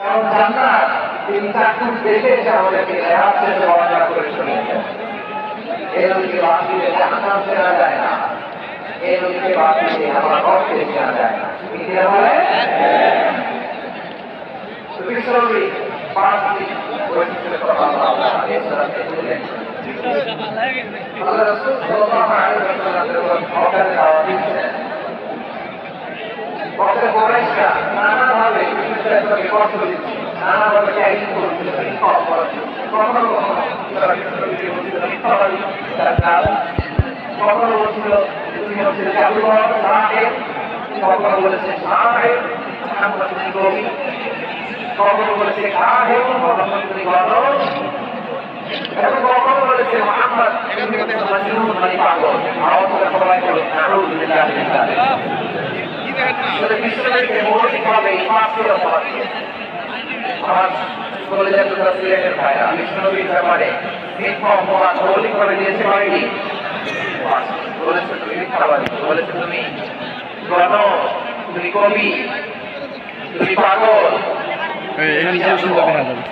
কারণ জান্নাত তিন চাক্ষুষ দেখে এসে আমাদেরকে রেহাত শেষে বর্ণনা করে শুনিয়েছেন এই নদীকে বাদ দিলে জাহান্নাম চেনা যায় না। এই নদীকে বাদ দিলে আমার রবকে চেনা যায় না। দিয়ে বলে তো বিশ্বনবী পাঁচটি বিশ্বকে কষ্ট দিচ্ছে নানাভাবে ত্যাগী করছে করছে কখনো কখনো বলছিল তুমি হচ্ছে জাদুঘর সাহেব কখনো বলেছে আমরা কবি কখনো বলেছে কাহেব কখনো তুমি এবং কখনো বলেছে মোহাম্মদ মজনুন মানে পাগল করে সবাই বলে মিনাশ আসলে বিশ্বনাথকে মৌলিকভাবে এই পাঁচটি অপরাধ। আমার যাচ্ছে তারা সিলেটের ভাইরা মৌলিকভাবে বলেছে তুমি মিথ্যাবাদী, বলেছে তুমি গণ, তুমি তুমি পাগল। এখানে যে সুন্দর দেখা যাবে।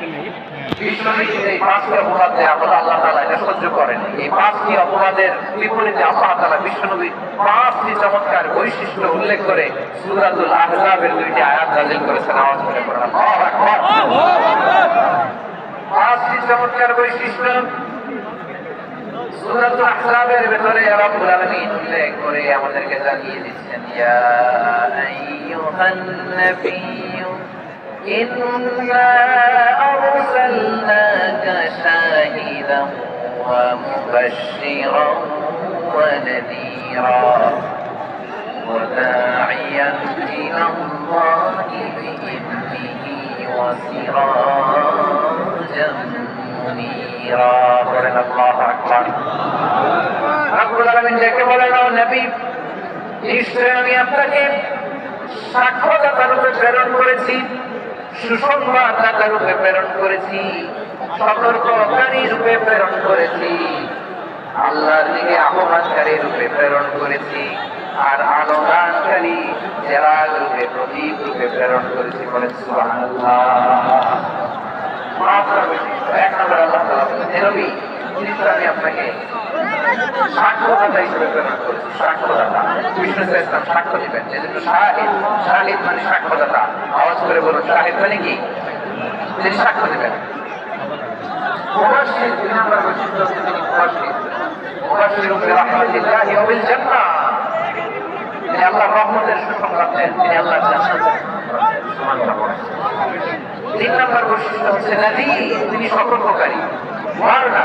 এই পাঁচটি অপরাধ দেয় আমরা আল্লাহ তাআলা এটা সহ্য করেন। এই পাঁচটি অপরাধের বিপরীতে আল্লাহ তাআলা বিশ্বনবী পাঁচটি চমৎকার বৈশিষ্ট্য উল্লেখ করে সূরাতুল আহজাবের দুইটি আয়াত নাযিল করেছেন। আওয়াজ করে পড়েন পাঁচটি চমৎকার বৈশিষ্ট্য সূরাতুল আহজাবের ভেতরে রব্বুল আলামিন উল্লেখ করে আমাদেরকে জানিয়ে দিচ্ছেন ইয়া আইয়ুহান إنا أرسلناك شاهدا ومبشرا ونذيرا وداعيا إلى الله بإذنه وسراجا منيرا قرن الله أكبر رب العالمين ডেকে বলেন ও নবী নিশ্চয় আমি আপনাকে সাক্ষ্যদাতা রূপে প্রেরণ করেছি সুসংবাদদাতা রূপে প্রেরণ করেছি, সতর্ককারী রূপে প্রেরণ করেছি, আল্লাহর দিকে আহ্বানকারী রূপে প্রেরণ করেছি, আর আলোদানকারী জেলাগ রূপে, প্রদীপ রূপে প্রেরণ করেছি বলে সুবহানাল্লাহ। এক নম্বর আল্লাহ আপনাকে ইসলাম সাক্ষ্য দিবেন শাহিদ মানে সাক্ষ্যদাতা আওয়াজ করে বলুন শাহিদ মানে কি তিনি সাক্ষ্য দিবেন মুবাশশির দুই নম্বর বৈশিষ্ট্য হচ্ছে তিনি মুবাশশির মুবাশশির তিনি আল্লাহর রহমতের সতর্ককারী ওয়ার্ডা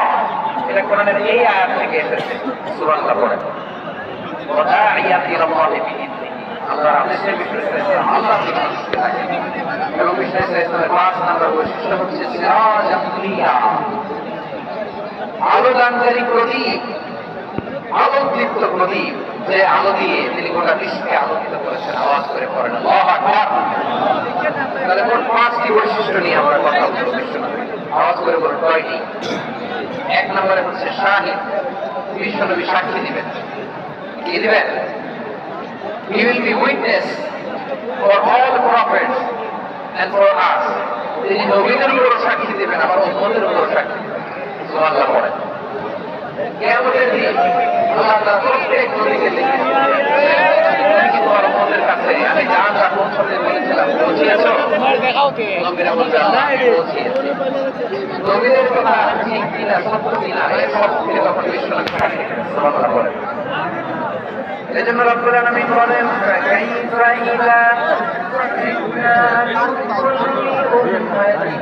এটা কোরআনের এই আয়াত থেকে এসেছে সুরান্না পড়ে। বিশ্বাস আল্লাহ এবং বিশ্বাস পাঁচ নাম্বার বৈশিষ্ট্য হচ্ছে আলোদানকারী প্রদীপ যে আলো দিয়ে তিনি গোটা বিশ্বকে আলোকিত করেছেন, আওয়াজ করে করেন। তাহলে মোট পাঁচটি বৈশিষ্ট্য নিয়ে আমরা আওয়াজ করে বলুন, কয়টি? এক নম্বরে হচ্ছে শাহিদ বিশ্বনবী সাক্ষী দিবেন। কি দিবেন? He will be witness for all the. তিনি নবীদের উপর সাক্ষী দিবেন, আবার উন্মতের উপর সাক্ষী দিবেন। সুবহানাল্লাহ বলেন। কিয়ামতের দিন আল্লাহ কাছে আমি এই আলামিন বলেন কাইফা ইযা জি'না মিন কুল্লি উম্মাতিন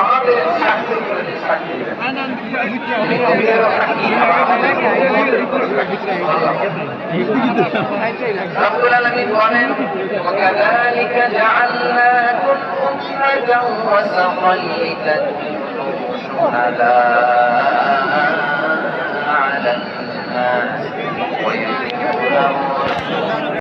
আমাদের সাক্ষ্যের উপরে তিনি সাক্ষী দিবেন উনি নবীদেরও সাক্ষী আবার আমাদের উম্মতের উপরেও সাক্ষী। সুবহানাল্লাহ رب العالمين বলেন وكذلك جعلناكم أمة وسطا لتكونوا شهداء على الناس ويكون الرسول